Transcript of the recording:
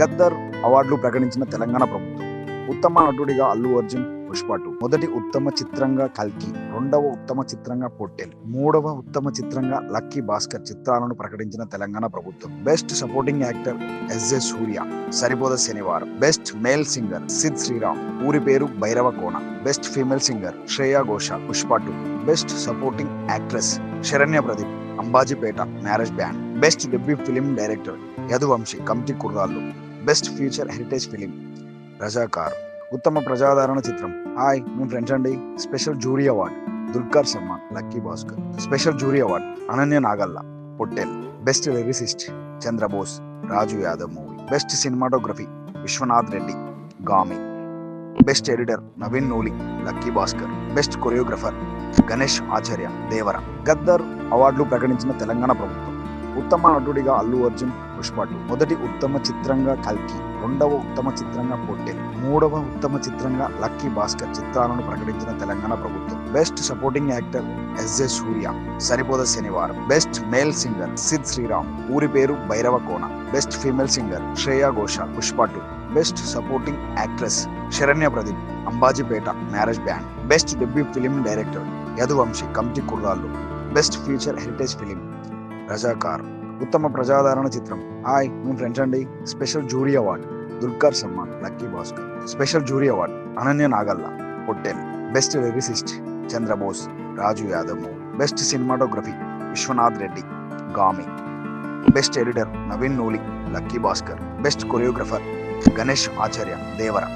గద్దర్ అవార్డులు ప్రకటించిన తెలంగాణ ప్రభుత్వం. ఉత్తమ నటుడిగా అల్లు అర్జున్ పుష్ప టూ. మొదటి ఉత్తమ చిత్రంగా కల్కి రెండవ ఉత్తమ చిత్రంగా పొట్టెల్ మూడవ ఉత్తమ చిత్రంగా లక్కీ భాస్కర్ చిత్రాలను ప్రకటించిన తెలంగాణ ప్రభుత్వం. Best supporting actor SJ Suryah Saripodhaa Sanivaaram. Best male singer Sid Sriram Ooru Peru Bhairava Kona. Best female singer Shreya Ghoshal Pushpa two. Best supporting actress Saranya Pradeep Ambajipeta marriage band. Best debut film director Yaduvamsi committee Kurrollu. Best future heritage film. Razakar. ఉత్తమ ప్రజాదరణ చిత్రం. Hi మేము friends అండి. Special jury award. Dulquer Sharma lucky Bhaskar. Special jury award. Ananya Nagalla Pottel. Best lyricist Chandrabose Raju Yadav movie. Best cinematography Vishwanath Reddy Gaami. Best editor Naveen Nooli lucky Bhaskar. Best choreographer Ganesh Acharya Devara. Gaddar అవార్డులు ప్రకటించిన తెలంగాణ ప్రభుత్వం. ఉత్తమ నటుడిగా Allu Arjun Pushpa two. మొదటి ఉత్తమ చిత్రంగా కల్కి రెండవ ఉత్తమ చిత్రంగా పొట్టెల్ మూడవ ఉత్తమ చిత్రంగా లక్కీ భాస్కర్ చిత్రాలను ప్రకటించిన తెలంగాణ ప్రభుత్వం. Best supporting actor SJ Suryah Saripodhaa Sanivaaram. Best male singer Sid Sriram Ooru Peru Bhairava Kona. Best female singer Shreya Ghoshal Pushpa two. Best supporting actress Saranya Pradeep Ambajipeta marriage band. Best debut film director Yaduvamsi committee Kurrollu. Best future heritage film Razakar ఉత్తమ ప్రజాదరణ చిత్రం. Hi మేము friends అండి. Special jury award. Dulquer Salmaan lucky Bhaskar. Special jury award. Ananya Nagalla Pottel best lyricist Chandrabose Raju Yadav best cinematography Vishwanath Reddy Gaami. Best editor Naveen Nooli lucky Bhaskar. Best choreographer Ganesh Acharya Devara.